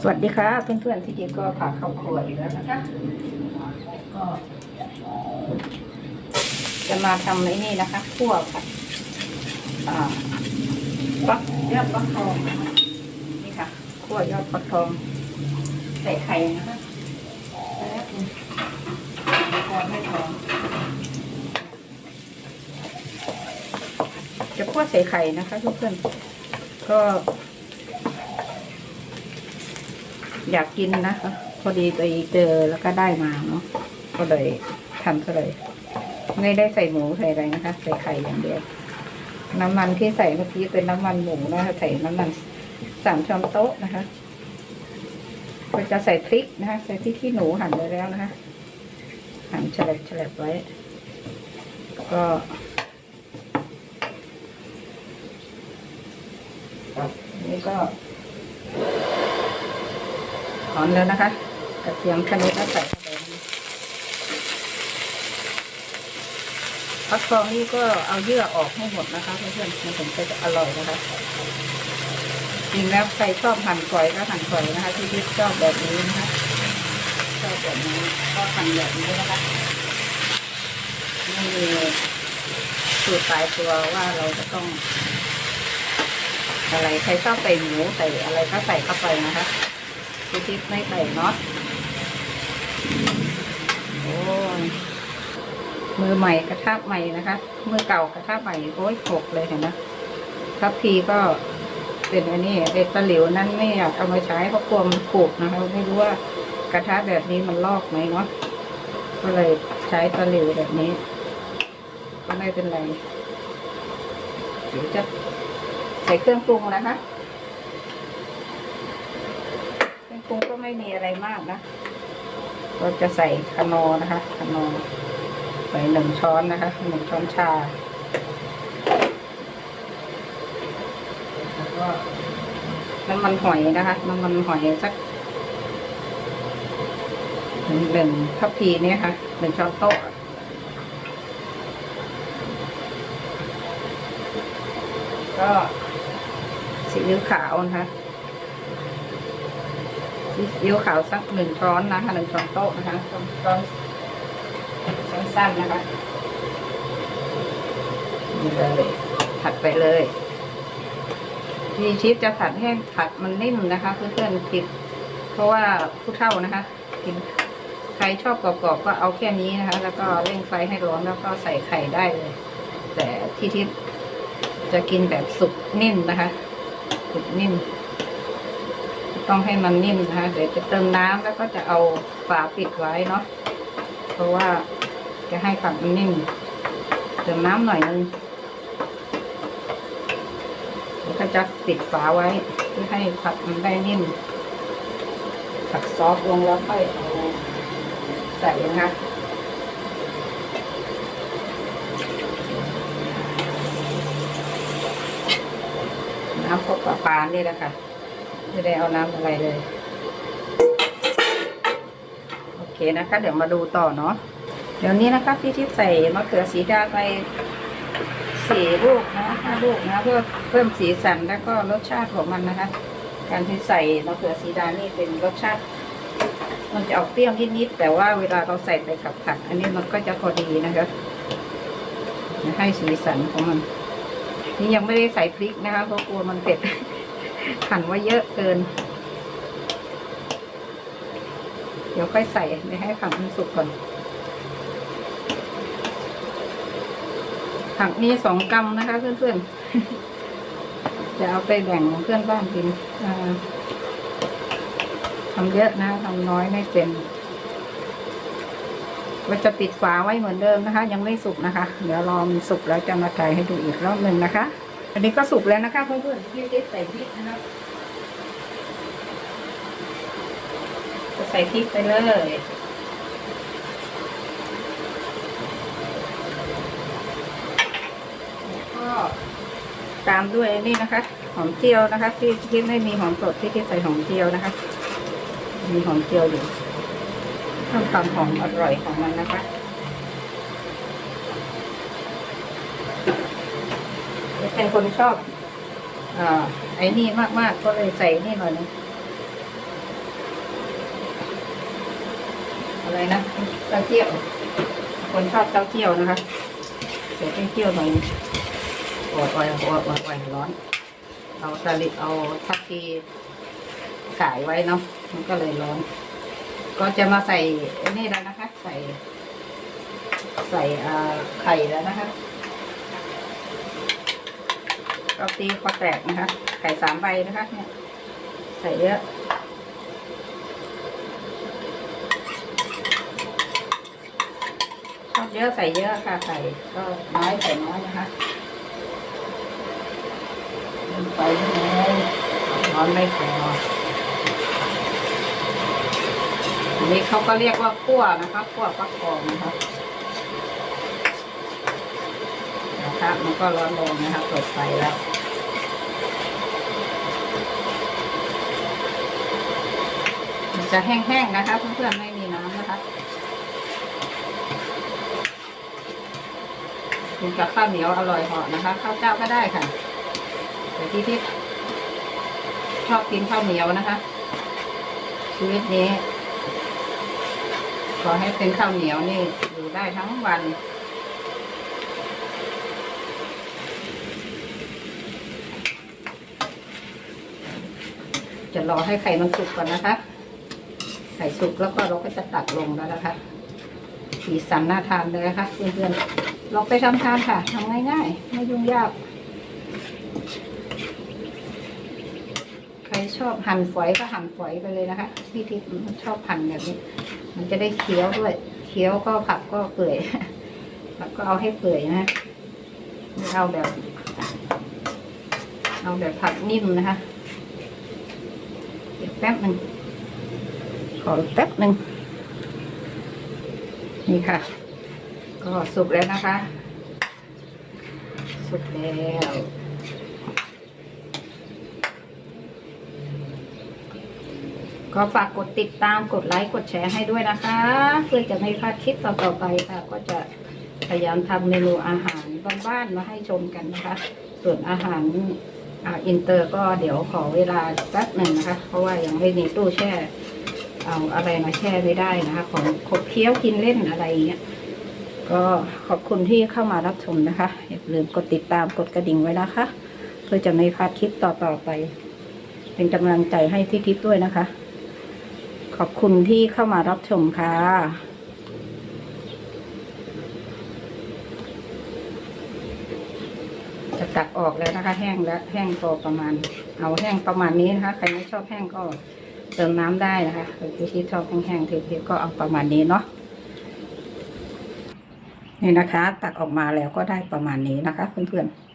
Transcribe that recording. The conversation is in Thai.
สวัสดีค่ะเพื่อนๆที่ดีก็พาเข้าครัวอีกแล้วนะคะก็จะมาทำไอ้นี่นะคะคั่วผัดอ่าฟักยอดฟักทองนะคะนี่ค่ะคั่วยอดฟักทอง ใส่ไข่นะคะแล้วพอไม่ทองจะคั่วใส่ไข่นะคะเพื่อนๆก็ อยากกินนะคะพอดีไปเจอแล้วก็ได้มาเนาะก็เลยทำก็เลย ไม่ได้ใส่หมูใส่อะไรนะคะ ใส่ไข่อย่างเดียว น้ำมันที่ใส่เมื่อกี้เป็นน้ำมันหมูนะคะใส่น้ำมันสามช้อนโต๊ะนะคะก็จะใส่พริกนะคะ ใส่พริกที่หนูหั่นไว้แล้วนะคะ หั่นฉลบฉลบไว้ ก็นี่ก็ ถอนแล้วนะคะ กระเทียมชนิดแล้วใส่เข้าไปฟักทองนี่ก็เอาเยื่อออกให้หมดนะคะเพื่อนๆมันถึงจะอร่อยนะคะจริงแล้วใครชอบหั่นฝอยก็หั่นฝอยนะคะ ที่ที่ชอบแบบนี้นะคะชอบแบบนี้ก็หั่นแบบนี้นะคะไม่มีสูตรตายตัวว่าเราจะต้อง อะไรใครชอบใส่หมูใส่อะไรก็ใส่เข้าไปนะคะ ชิปไม่ใส่เนาะโอ้ยมือใหม่กระทะใหม่นะคะมือเก่ากระทะใหม่โอ้ยหกเลยเห็นไหมทัพพีก็เป็นอันนี้เด็ดตะหลิวนั้นไม่อยากเอามาใช้เพราะกลัวมันขูดนะคะไม่รู้ว่ากระทะแบบนี้มันลอกไหมเนาะก็เลยใช้ตะหลิวแบบนี้ ก็ไม่เป็นไรเดี๋ยวจะใส่เครื่องปรุงนะคะ เครื่องปรุงก็ ไม่มีอะไรมากนะเราจะใส่คานอนะคะคานอใส่หนึ่งช้อนนะคะหนึ่งช้อนชา แล้วก็น้ำมันหอยนะคะน้ำมันหอยสักหนึ่งทัพพีเนี่ยค่ะหนึ่งช้อนโต๊ะก็ซีอิ๊วขาวนะคะ ซีอิ๊วขาวสักหนึ่งช้อนนะคะหนึ่งช้อนโต๊ะนะคะช้อนช้อนสั้นนะคะนี่เลยผัดไปเลยที่ชิปจะผัดให้ผัดมันนิ่มนะคะเพื่อนๆกินเพราะว่าผู้เฒ่านะคะกินใครชอบกรอบๆก็เอาแค่นี้นะคะ แล้วก็เร่งไฟให้ร้อนแล้วก็ใส่ไข่ได้เลย แต่ที่ทิพจะกินแบบสุกนิ่มนะคะ สุกนิ่ม ต้องให้มันนิ่มนะคะเดี๋ยวจะเติมน้ำแล้วก็จะเอาฝาปิดไว้เนาะเพราะว่าจะให้ผักมันนิ่มเติมน้ำหน่อยนึงแล้วก็จะปิดฝาไว้เพื่อให้ผักมันได้นิ่มผักซอสลงแล้วค่อยเอาใส่นะคะน้ำพกปลาปลานี่แหละค่ะ ไม่ได้เอาน้ำอะไรเลย โอเคนะคะ เดี๋ยวมาดูต่อเนาะเดี๋ยวนี้นะคะพี่ทิพย์ใส่มะเขือสีดาไปสี่ลูกนะห้าลูกนะ เพื่อเพิ่มสีสันแล้วก็รสชาติของมันนะคะ การที่ใส่มะเขือสีดานี่เป็นรสชาติ มันจะออกเปรี้ยวนิดๆแต่ว่าเวลาเราใส่ไปกับผัก อันนี้มันก็จะพอดีนะคะให้สีสันของมัน นี่ยังไม่ได้ใส่พริกนะคะเพราะกลัวมันเผ็ด หั่นไว่าเยอะเกิน เดี๋ยวค่อยใส่ไม่ให้ผักมันสุกก่อน ผักมีสองกรัมนะคะเพื่อนๆ จะเอาไปแบ่งเพื่อนบ้านกินทำเยอะนะทำน้อยไม่เป็นว่าจะปิดฝาไว้เหมือนเดิมนะคะ ยังไม่สุกนะคะ เดี๋ยวรอมันสุกแล้วจะมาถ่ายให้ดูอีกรอบหนึ่งนะคะ อันนี้ก็สุกแล้วนะคะเพื่อนๆที่ได้ใส่พริกนะคะจะใส่พริกไปเลยแล้วก็ตามด้วยนี่นะคะ หอมเจียวนะคะที่ที่ไม่มีหอมสดที่ที่ใส่หอมเจียวนะคะ มีหอมเจียวอยู่เพิ่มความหอมอร่อยของมันนะคะ เป็นคนชอบอไอ้นี่มากๆกก็เลยใส่นี่หน่อยนะอะไรนะเต้าเจี้ยว คนชอบเต้าเจี้ยวนะคะใส่เต้าเจี้ยวหน่อยอดอ่อยอดอ่อยร้อน เอาสลิดเอาทักทีกายไว้เนาะ มันก็เลยร้อน ก็จะมาใส่นี่แล้วนะคะ ใส่ ใส่ไข่แล้วนะคะ ก็ตีพอแตกนะคะ ไข่สามใบนะคะเนี่ยใส่เยอะชอบเยอะใส่เยอะค่ะ ใส่ก็น้อยใส่น้อยนะคะลงไปนิดนึงร้อนไม่พออันนี้เขาก็เรียกว่าคั่วนะคะคั่วฟักทองนะคะนะคะมันก็ร้อนลงนะคะเปิดไฟแล้ว มัน จะแห้งๆนะคะ เพื่อนๆไม่มีน้ำนะคะกินกับข้าวเหนียวอร่อยเหาะนะคะข้าวเจ้าก็ได้ค่ะแต่ที่ที่ชอบกินข้าวเหนียวนะคะ ชีวิตนี้ ขอให้เป็นข้าวเหนียวนี่อยู่ได้ทั้งวันจะรอให้ไข่มันสุกก่อนนะคะ ไข่สุกแล้วก็เราก็จะตักลงแล้วนะคะสีสันน่าทานเลยนะคะเพื่อนๆลองไปทำทานค่ะทำง่ายๆ ไม่ยุ่งยาก ใครชอบหั่นฝอยก็หั่นฝอยไปเลยนะคะพี่ทิพย์ชอบหั่นแบบนี้ มันจะได้เคี้ยวด้วยเคี้ยวก็ผักก็เปื่อยแล้วก็เอาให้เปื่อยนะไม่เอาแบบ เอาแบบผักนิ่มนะคะ เดี๋ยวแป๊บหนึ่ง ขอแป๊บหนึ่งนี่ค่ะ ก็สุกแล้วนะคะ สุกแล้วก็ฝากกดติดตามกดไลค์กดแชร์ให้ด้วยนะคะ เพื่อจะไม่พลาดคลิปต่อๆไปค่ะ ก็จะพยายามทำเมนูอาหารบ้านๆมาให้ชมกันนะคะ ส่วนอาหารอ,อินเตอร์ก็เดี๋ยวขอเวลาแป๊บหนึ่งนะคะ เพราะว่ายังไม่มีตู้แช่ เอาอะไรมาแช่ไม่ได้นะคะของขบเคี้ยวกินเล่นอะไรอย่างเงี้ยก็ขอบคุณที่เข้ามารับชมนะคะ อย่าลืมกดติดตามกดกระดิ่งไว้นะคะ เพื่อจะไม่พลาดคลิปต่อๆไป เป็นกำลังใจให้ที่ทิพย์ด้วยนะคะ ขอบคุณที่เข้ามารับชมค่ะจะตักออกแล้วนะคะ แห้งแล้วแห้งพอประมาณ เอาแห้งประมาณนี้นะคะ ใครไม่ชอบแห้งก็ เติมน้ำได้นะคะหรือที่ชอบแห้งๆเทๆก็เอาประมาณนี้เนาะนี่นะคะ ตักออกมาแล้วก็ได้ประมาณนี้นะคะ เพื่อนๆ